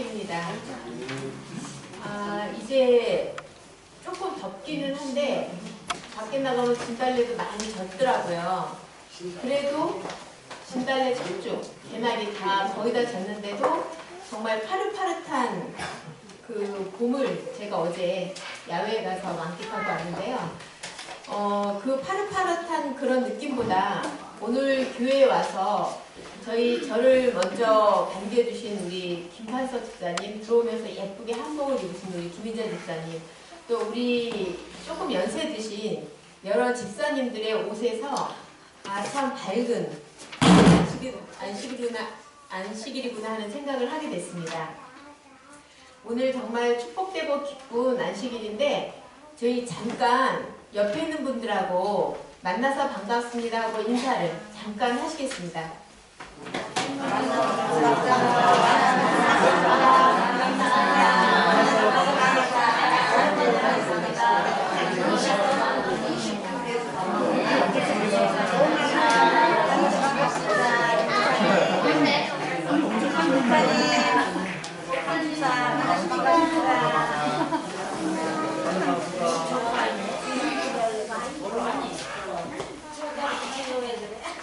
안식일입니다. 아, 이제 조금 덥기는 한데 밖에 나가면 진달래도 많이 졌더라고요. 그래도 진달래 졌죠. 개나리 다 거의 다 졌는데도 정말 파릇파릇한 그 봄을 제가 어제 야외에 가서 만끽하고 왔는데요. 어, 그 파릇파릇한 그런 느낌보다 오늘 교회에 와서 저희 저를 먼저 반겨주신 우리 김판석 집사님 들어오면서 예쁘게 한복을 입으신 우리 김희재 집사님 또 우리 조금 연세 드신 여러 집사님들의 옷에서 아 참 밝은 안식일, 안식일이구나, 안식일이구나 하는 생각을 하게 됐습니다. 오늘 정말 축복되고 기쁜 안식일인데 저희 잠깐 옆에 있는 분들하고 만나서 반갑습니다 하고 인사를 잠깐 하시겠습니다.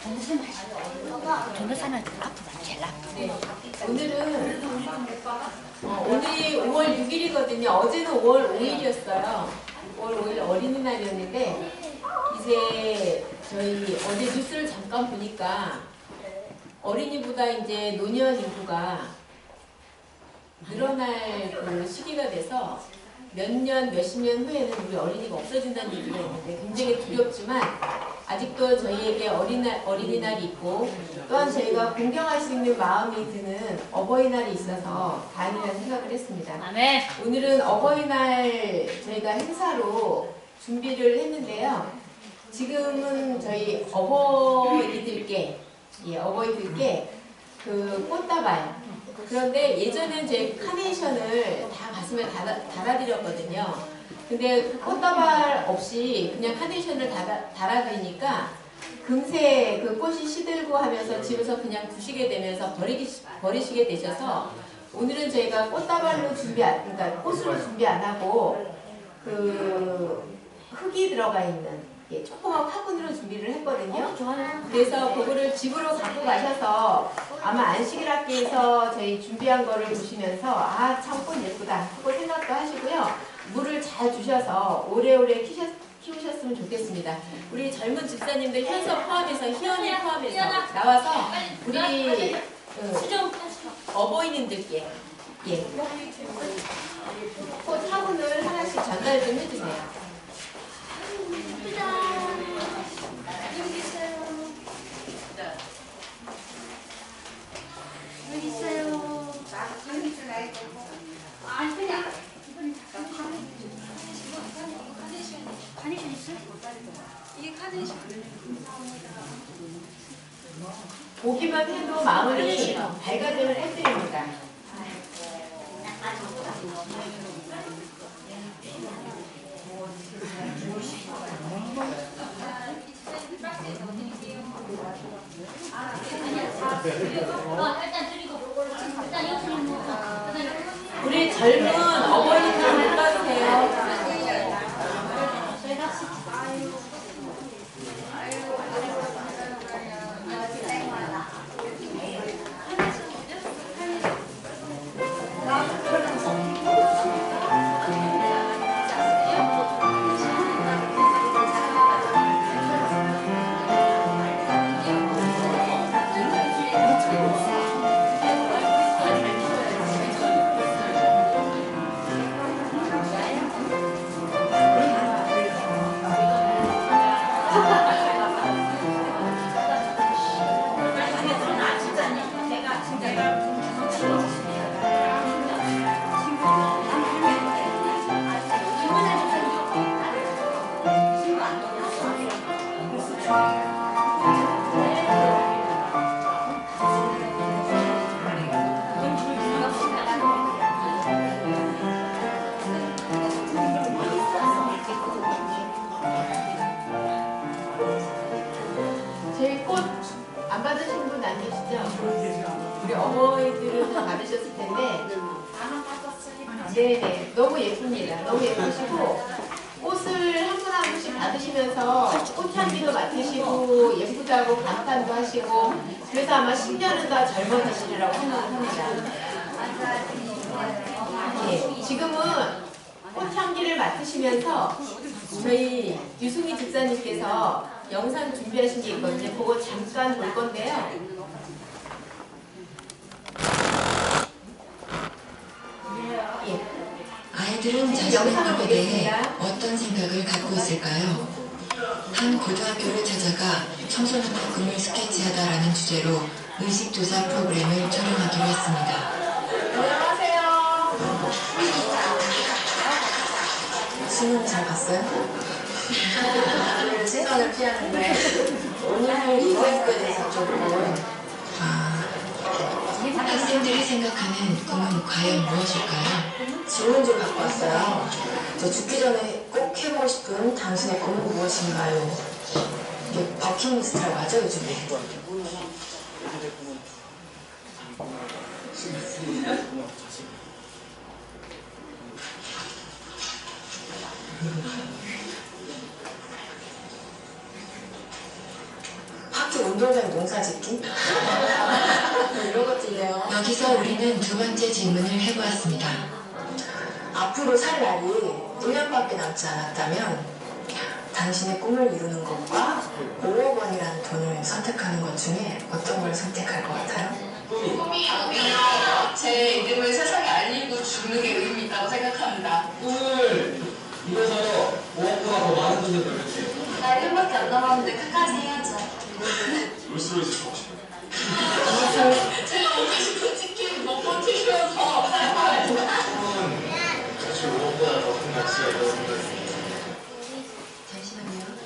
정신 전도사는 앞으로 제일 나. 네. 오늘은 어, 오늘이 5월 6일이거든요. 어제는 5월 5일이었어요. 5월 5일 어린이날이었는데 이제 저희 어제 뉴스를 잠깐 보니까 어린이보다 이제 노년 인구가 늘어날 그 시기가 돼서 몇 년, 몇십 년 후에는 우리 어린이가 없어진다는 얘기가 있는데 굉장히 두렵지만 아직도 저희에게 어린날, 어린이날이 있고 또한 저희가 공경할 수 있는 마음이 드는 어버이날이 있어서 다행이라는 생각을 했습니다. 오늘은 어버이날 저희가 행사로 준비를 했는데요. 지금은 저희 어버이들께, 예, 어버이들께 그 꽃다발. 그런데 예전엔 제 카네이션을 다 가슴에 달아, 달아드렸거든요. 근데 그 꽃다발 없이 그냥 카네이션을 달아, 달아드리니까 금세 그 꽃이 시들고 하면서 집에서 그냥 두시게 되면서 버리기, 버리시게 되셔서 오늘은 저희가 꽃다발로 준비 안, 그러니까 꽃으로 준비 안 하고 그 흙이 들어가 있는 예, 조그만 화분으로 준비를 했거든요. 그래서 그거를 집으로 갖고 가셔서 아마 안식일 학교에서 저희 준비한 거를 보시면서 아 참 꽃 예쁘다 하고 생각도 하시고요. 물을 잘 주셔서 오래오래 키셨, 키우셨으면 좋겠습니다. 우리 젊은 집사님들 현서 포함해서 희연이 포함해서 나와서 우리 어, 수정 어버이님들께 예. 꽃 화분을 하나씩 전달 좀 해주세요. 여기 있어요. 아니 그냥 카네이션 있어? 보기만 해도 마음이 밝아지는 햇들입니다. 어. 우리 젊은 어버이님 잠깐 볼 건데요. 예. 아이들은 자신의 꿈에 대해 어떤 생각을 갖고 있을까요? 한 고등학교를 찾아가 청소년의 꿈을 스케치하다라는 주제로 의식조사 프로그램을 촬영하기로 했습니다. 안녕하세요. 수능 잘 봤어요? 시간을 피하는데 오늘 이거에 대해서 조금 아, 학생들이 생각하는 꿈은 과연 무엇일까요? 질문 좀 갖고 왔어요. 저 죽기 전에 꼭 해보고 싶은 당신의 꿈은 무엇인가요? 이게 버킷리스트라고 하죠, 요즘에. 운동장 농사 짓기? 이런 것들이에요. 여기서 우리는 두 번째 질문을 해보았습니다. 앞으로 살 날이 1년밖에 남지 않았다면 당신의 꿈을 이루는 것과 5억 원이라는 돈을 선택하는 것 중에 어떤 걸 선택할 것 같아요? 제 이름을 세상에 알리고 죽는 게 의미 있다고 생각합니다. 꿈을 이뤄서 5억보다 더 많은 돈을 벌겠지. 나 1년밖에 안 남았는데 끝까지 해야죠. 롤스로이스 사고 싶어요. 제가 먹고 싶은 치킨 못 버티면서 사실 5억보다 더큰 가치가 있다고 생각해요. 잠시만요.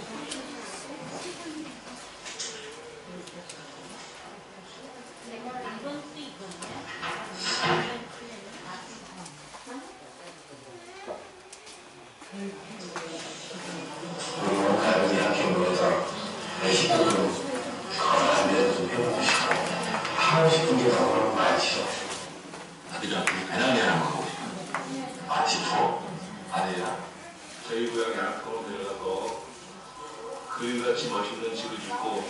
다른 학교 모여서 외식으로 강한데 좀 해보고 싶어. 하고 싶은 게 너무 많죠. 아들이랑 배낭여행 한번 가고 싶어요. 마치 투어. 아들이랑. 저희 고향 양학동으로 내려가서 그림같이 멋있는 집을 짓고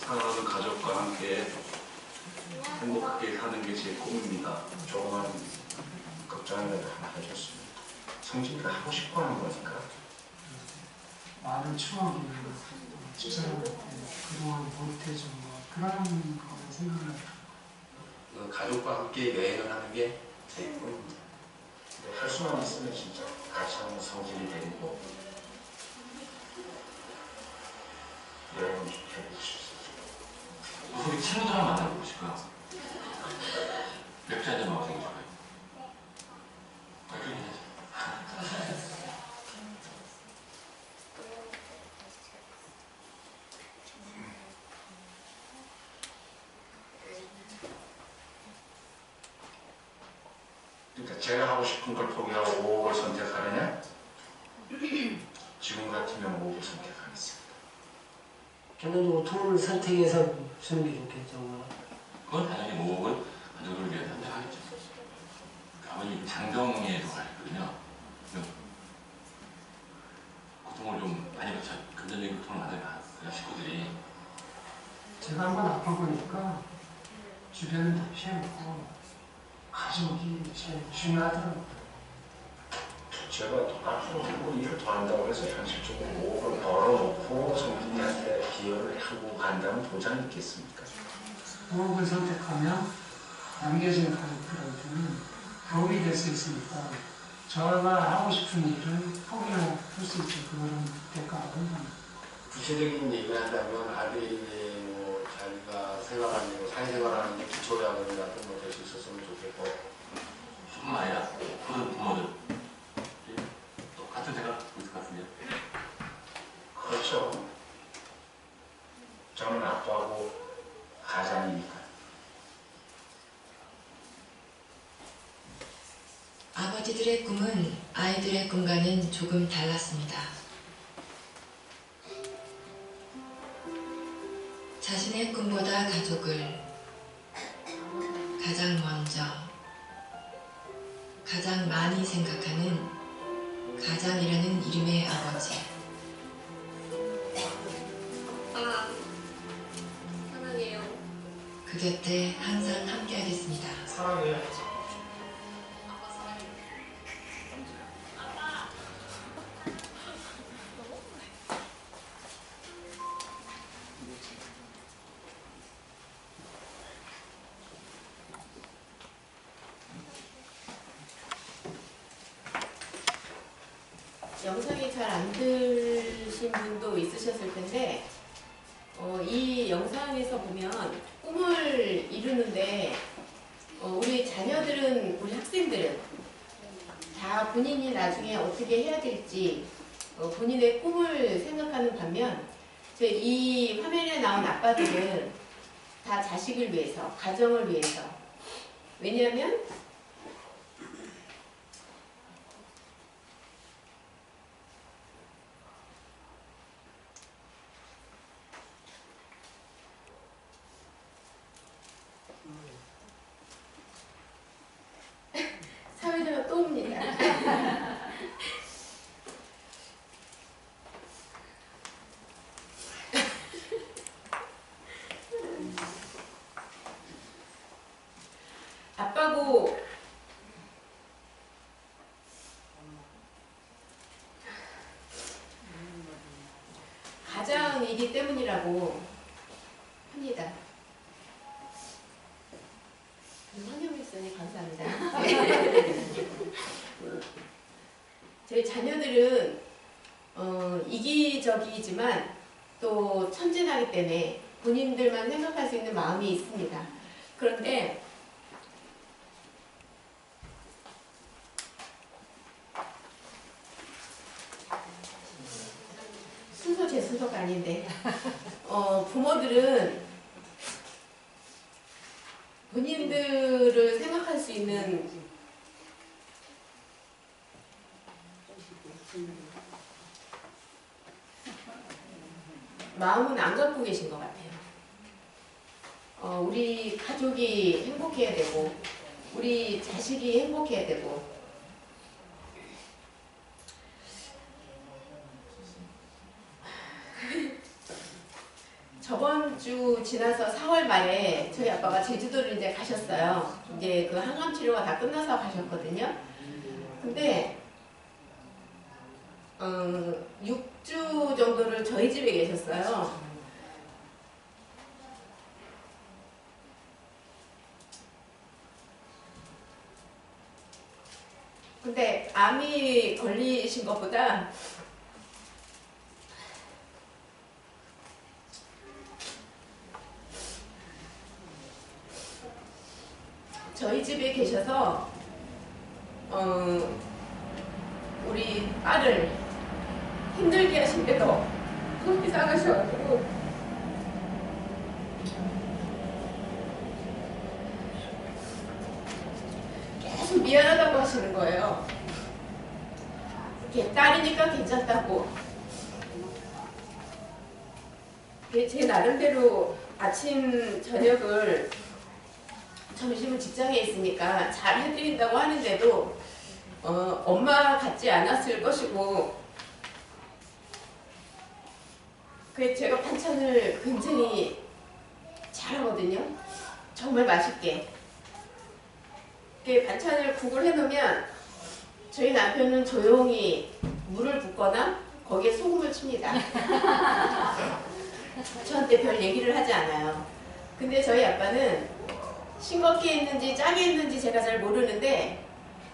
사랑하는 가족과 함께 행복하게 사는 게 제 꿈입니다. 조그만 걱정이라도 하나 해줬으면 성진이가 하고 싶어 하는 거니까. 많은 추억이 집사람한테 그동안 못해준 뭐 그런 거를 생각을 그 가족과 함께 여행을 하는 게 제 꿈입니다. 근데 할 수만 있으면 진짜 같이 한번 성질이 데리고 좀 해보고 싶습니다. 우리 친구들랑 만나보고 싶어요. 맥주 한잔 먹어 생기죠. 그러니까 제가 하고 싶은 걸 포기하고 5억을 선택하느냐? 돈을 선택해서 주는 게 좋겠죠. 뭐. 그건 당연히 5억은 가족을 위해 선택하겠죠. 그 아버님 장정리에도 가셨거든요. 고통을 좀 많이 받죠. 금전적인 고통을 많이 받았어요, 식구들이. 제가 한 번 아파보니까 주변을 다 피해놓고 가족이 제일 중요하더라고요. 제가 더 앞으로 일을 더 한다고 해서 현실적으로 5억을 벌어놓고 성진이한테 기여를 하고 간다는 보장이 있겠습니까? 5억을 선택하면 남겨진 가족들한테는 도움이 될 수 있으니까 저가 하고 싶은 일을 포기할 수 있죠. 그거는 대가가 된다. 구체적인 얘기를 한다면 아들이 뭐 자기가 생활하는 거, 사회생활하는 데 기초학원 같은 거될수 있었으면 좋겠고 뿐만 아니라 모든 부모들 있을 것 같은데요. 그렇죠. 저는 아빠하고 가장이니까. 아버지들의 꿈은 아이들의 꿈과는 조금 달랐습니다. 자신의 꿈보다 가족을 가장 먼저 가장 많이 생각하는 가장이라는 이름의 아버지. 아, 사랑해요. 그 곁에 항상 함께하겠습니다. 사랑해요. 생각하는 반면 저이 화면에 나온 아빠들은 다 자식을 위해서 가정을 위해서. 왜냐하면 사회자가 또 옵니다. 아빠고 가장이기 때문이라고 합니다. 환영일선이 감사합니다. 저희 자녀들은 어, 이기적이지만 또 천진하기 때문에 본인들만 생각할 수 있는 마음이 있습니다. 그런데 순서 제 순서가 아닌데 어, 부모들은 본인들을 있는 마음은 안 갖고 계신 것 같아요. 어, 우리 가족이 행복해야 되고, 우리 자식이 행복해야 되고, 주 지나서 4월 말에 저희 아빠가 제주도를 이제 가셨어요. 이제 그 항암 치료가 다 끝나서 가셨거든요. 근데 어, 6주 정도를 저희 집에 계셨어요. 근데 암이 걸리신 것보다 저희 집에 계셔서 어, 우리 딸을 힘들게 하신데도 그렇게 사가셔가지고 계속 미안하다고 하시는 거예요. 이렇게 딸이니까 괜찮다고. 제 나름대로 아침 저녁을 점심은 직장에 있으니까 잘 해드린다고 하는데도 어, 엄마 같지 않았을 것이고 그 제가 반찬을 굉장히 잘하거든요. 정말 맛있게. 그 반찬을 국을 해놓으면 저희 남편은 조용히 물을 붓거나 거기에 소금을 칩니다. 저한테 별 얘기를 하지 않아요. 근데 저희 아빠는 싱겁게 했는지 짜게 했는지 제가 잘 모르는데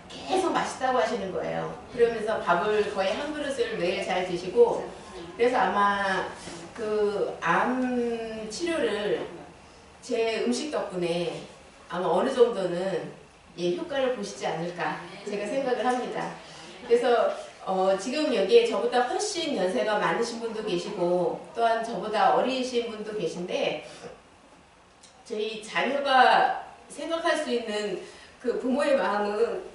계속 맛있다고 하시는 거예요. 그러면서 밥을 거의 한 그릇을 매일 잘 드시고 그래서 아마 그 암 치료를 제 음식 덕분에 아마 어느 정도는 예, 효과를 보시지 않을까 제가 생각을 합니다. 그래서 어, 지금 여기에 저보다 훨씬 연세가 많으신 분도 계시고 또한 저보다 어리신 분도 계신데 저희 자녀가 생각할 수 있는 그 부모의 마음은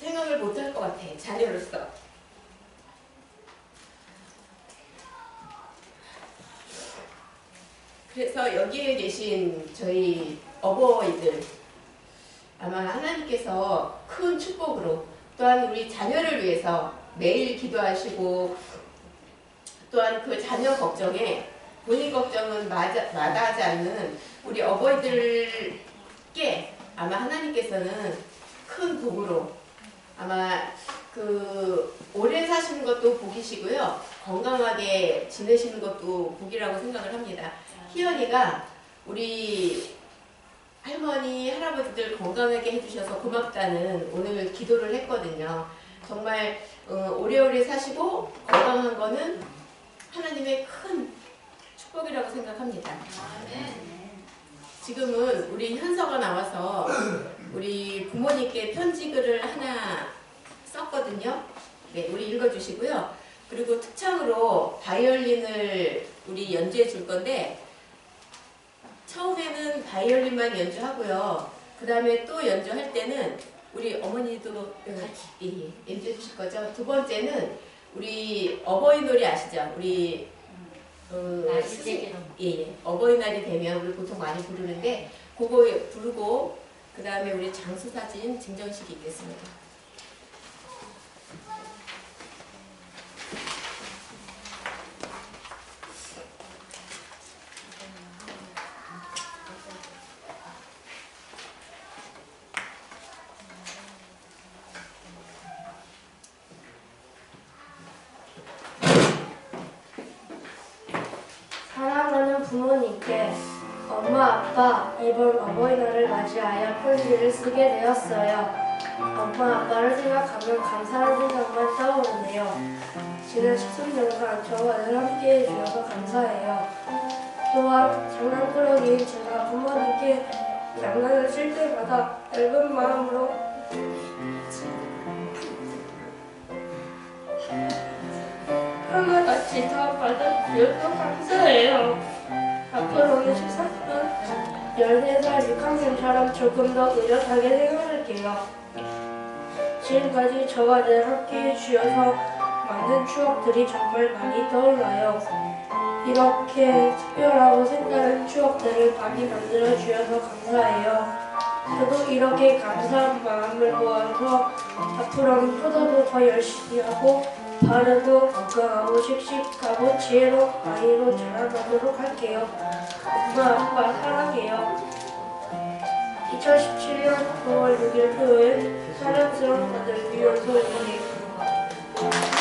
생각을 못 할 것 같아 자녀로서. 그래서 여기에 계신 저희 어버이들 아마 하나님께서 큰 축복으로 또한 우리 자녀를 위해서 매일 기도하시고 또한 그 자녀 걱정에 본인 걱정은 마자, 마다하지 않는 우리 어버이들께 아마 하나님께서는 큰 복으로 아마 그 오래 사시는 것도 복이시고요 건강하게 지내시는 것도 복이라고 생각을 합니다. 희연이가 우리 할머니 할아버지들 건강하게 해주셔서 고맙다는 오늘 기도를 했거든요. 정말 어, 오래오래 사시고 건강한 거는 하나님의 큰 축복이라고 생각합니다. 지금은 우리 현서가 나와서 우리 부모님께 편지글을 하나 썼거든요. 네, 우리 읽어주시고요. 그리고 특창으로 바이올린을 우리 연주해 줄 건데 처음에는 바이올린만 연주하고요. 그 다음에 또 연주할 때는 우리 어머니도 같이 예, 연주해 주실 거죠. 두 번째는 우리 어버이 노래 아시죠? 우리 어, 아, 스승-. 예, 예. 어버이날이 되면 우리 보통 많이 부르는데 그거 부르고 그 다음에 우리 장수사진 증정식이 있겠습니다. 하여 편지를 쓰게 되었어요. 엄마 아빠를 생각하면 감사한 생각만 떠오르네요. 지난 13년간 저와 늘 함께 해주셔서 감사해요. 또한 장난꾸러기인 제가 부모님께 장난을 칠 때마다 얇은 마음으로 하나같이 다 받아주셔서 감사해요. 앞으로는 14년 14살 6학년처럼 조금 더 의젓하게 생활할게요. 지금까지 저와 늘 함께 해주셔서 많은 추억들이 정말 많이 떠올라요. 이렇게 특별하고 색다른 추억들을 많이 만들어 주셔서 감사해요. 저도 이렇게 감사한 마음을 모아서 앞으로는 포도도 더 열심히 하고 바르고 건강하고 씩씩하고 지혜로운 아이로 자라나도록 할게요. 엄마 아빠 사랑해요. 2017년 9월 6일 토요일 사랑스러운 아들 유연소입니다.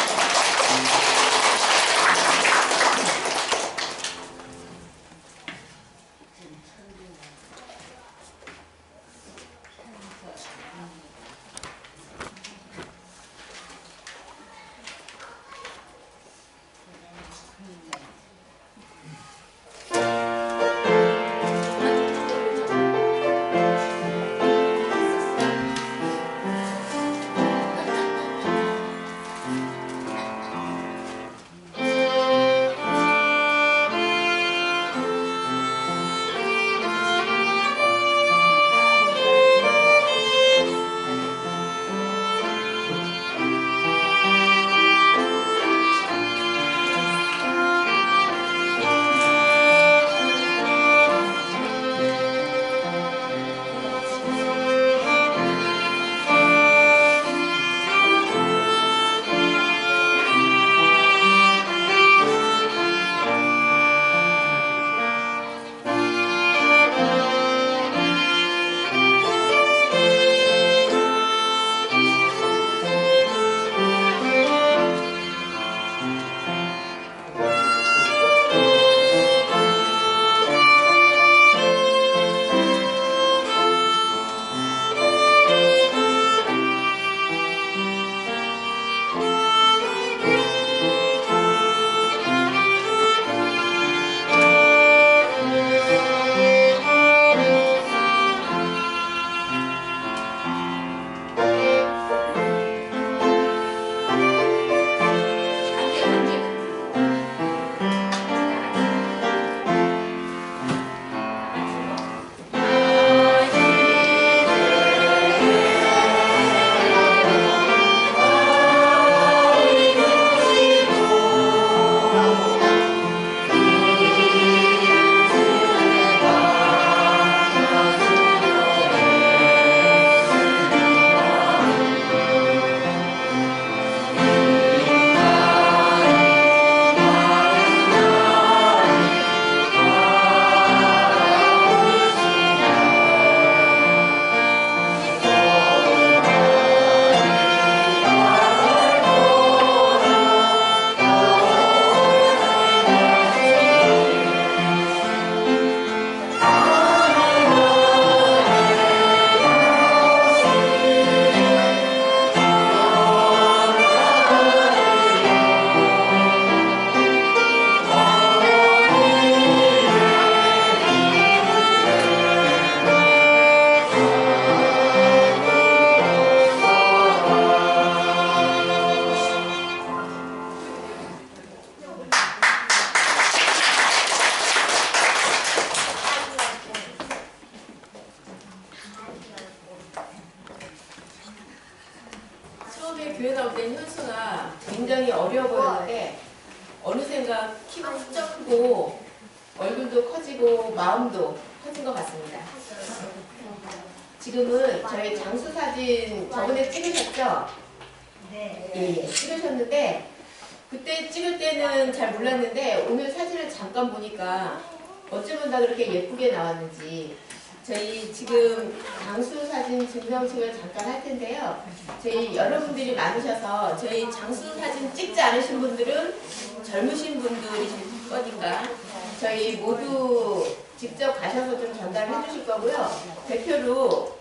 모두 직접 가셔서 좀 전달해 주실 거고요. 대표로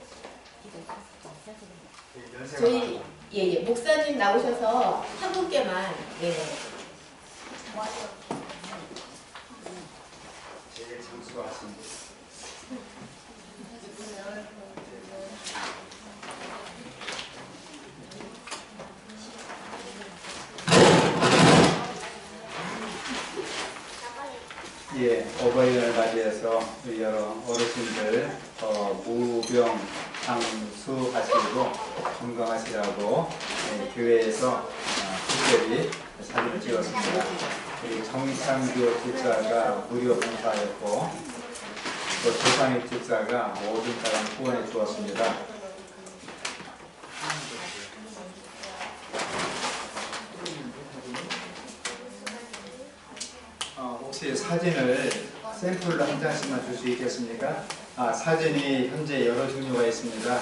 저희 예, 예, 목사님 나오셔서 한 분께만 예. 제일 장수가 하십니 예, 어버이날 맞이해서 여러 어르신들 어, 무병 장수하시고 건강하시라고 예, 교회에서 어, 특별히 사진을 찍었습니다. 정창규 집사가 무료 봉사했고 또 조상희 집사가 모든 사람 후원해 주었습니다. 어, 혹시 사진을 샘플로 한 장씩만 줄 수 있겠습니까? 아, 사진이 현재 여러 종류가 있습니다.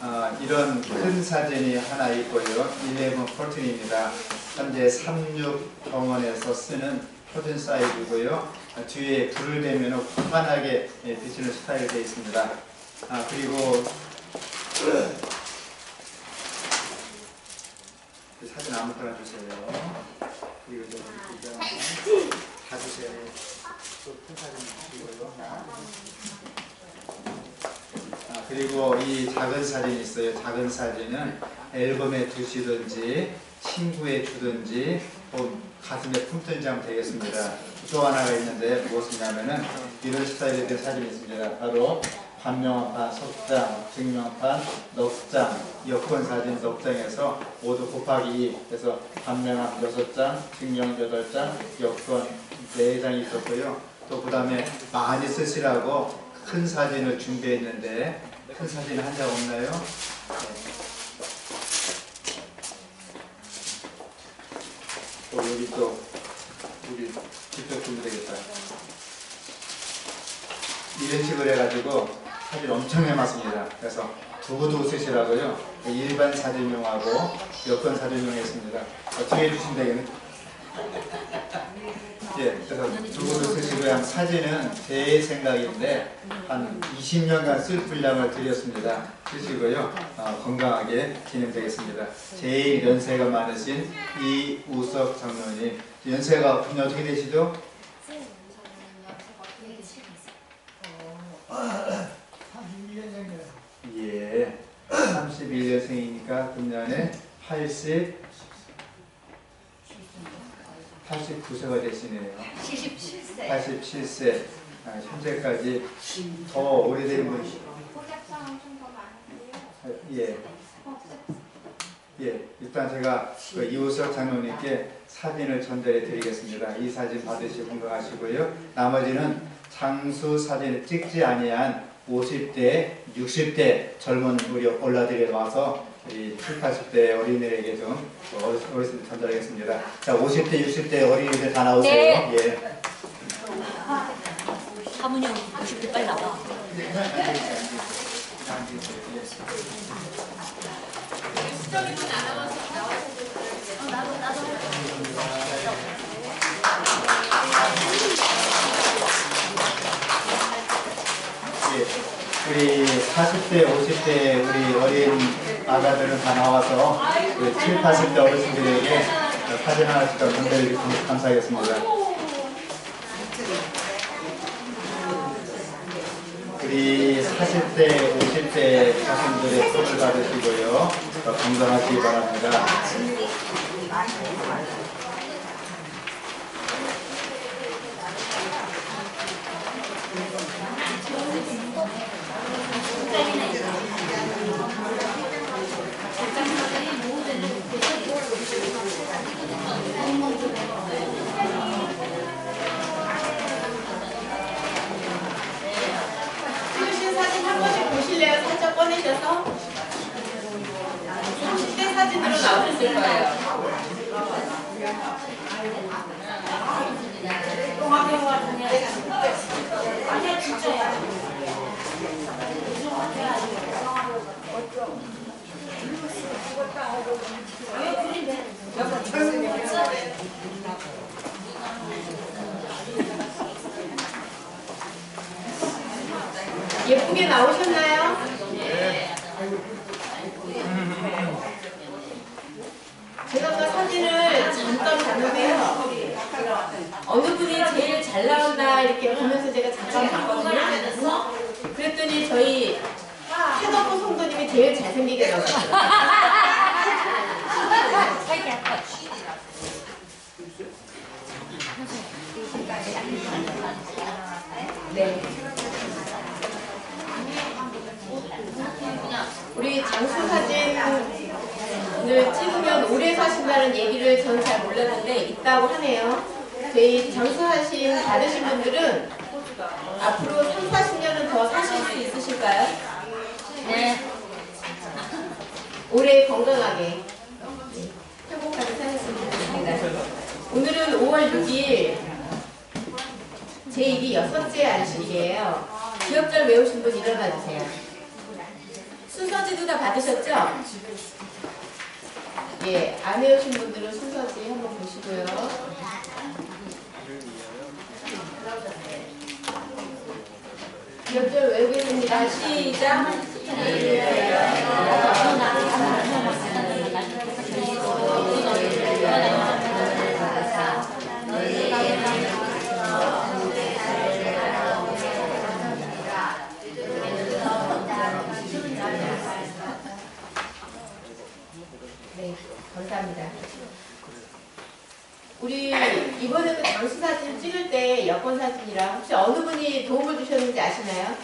아, 이런 큰 사진이 하나 있고요. 11 14입니다. 현재 36 병원에서 쓰는 표준 사이즈고요. 아, 뒤에 불을 대면 환하게 예, 비치는 스타일이 되어 있습니다. 아, 그리고 그 사진 아무거나 주세요. 그리고 저기 두장 다 주세요. 또큰 사진 주시고요. 아, 그리고 이 작은 사진이 있어요. 작은 사진은 앨범에 두시든지 친구에 주든지 또 가슴에 품든지 하면 되겠습니다. 또 하나가 있는데 무엇이냐면은 이런 스타일의 된 사진이 있습니다. 바로 반명판, 석장, 증명판, 넉장, 여권 사진 넉장에서 모두 곱하기 2 그래서 반명판 6장, 증명 8장, 여권 4장이 있었고요. 또 그 다음에 많이 쓰시라고 큰 사진을 준비했는데 큰 사진 한 장 없나요? 또 여기 또 우리 직접 주면 되겠다. 이런 식으로 해가지고 사진 엄청 해놨습니다. 그래서 두고두고 쓰시라고요. 일반 사진용하고 여권 사진용 했습니다. 어떻게 해주시면 되겠네. 예, 그래서 두고두고 쓰시고요. 사진은 제 생각인데 한 20년간 쓸 분량을 드렸습니다. 쓰시고요. 어, 건강하게 진행되겠습니다. 제일 연세가 많으신 이우석 장로님. 연세가 어떻게 되시죠? 31년생이니까 금년에 80, 89세가 되시네요. 77세. 87세. 아, 현재까지 더 오래된 분. 예. 예, 일단 제가 그 이우석 장로님께 사진을 전달해 드리겠습니다. 이 사진 받으시고 건강하시고요. 나머지는 장수 사진을 찍지 아니한 50대, 60대 젊은 우리 올라들이 와서 이 7, 80대 어린이들에게 좀 어르신, 전달하겠습니다. 자, 50대, 60대 어린이들 다 나오세요. 네. 예. 사모님 50대 빨리 나와. 수정이분 안 나와서 나도 나도. 예, 우리 40대, 50대 우리 어린 아가들은 다 나와서 그 7, 80대 어르신들에게 사진 하나씩 주시면 감사하겠습니다. 우리 40대, 50대 자신들의 손을 받으시고요. 더 건강하시기 바랍니다. 보셨을 거예요. 예쁘게 나오셨나요? 제가 아까 사진을 잠깐 봤는데요. 어느 분이 제일 잘 나온다 이렇게 보면서 제가 잠깐 봤거든요. 그랬더니 저희 해덕구 성도님이 제일 잘생기게 나왔어요. 네. 우리 장수 사진 을 찍으면 오래 사신다는 얘기를 저는 잘 몰랐는데 있다고 하네요. 저희 장수 사진 받으신 분들은 앞으로 3, 40년은 더 사실 수 있으실까요? 네. 오래 건강하게 네, 행복하게 사셨으면 좋겠습니다. 오늘은 5월 6일 제2기 여섯째 안식이에요. 기억절 외우신 분 일어나 주세요. 순서지도 다 받으셨죠? 예, 안 외우신 분들은 순서지 한번 보시고요. 기억절 외우겠습니다. 시작! 네, 감사합니다. 우리 이번에도 장수 사진 찍을 때 여권 사진이랑 혹시 어느 분이 도움을 주셨는지 아시나요?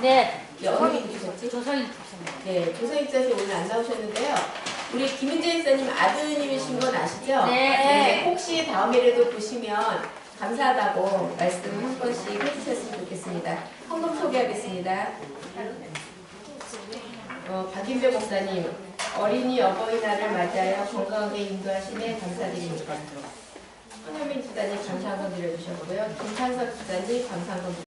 네. 어느 분이 주셨지? 조성인 주셨네요. 네, 조성익 선생님 오늘 안 나오셨는데요. 우리 김은재 선생님 아드님이신 건 아시죠? 네. 혹시 다음에라도 보시면 감사하다고 말씀 한 번씩 좋겠습니다. 헌금 소개하겠습니다. 어, 박인배 목사님, 어린이 어버이날을 맞이하여 건강하게 인도하시네 감사드립니다. 손현민 집사님 감사한건 드려주셨고요. 김찬석 집사님 감사한건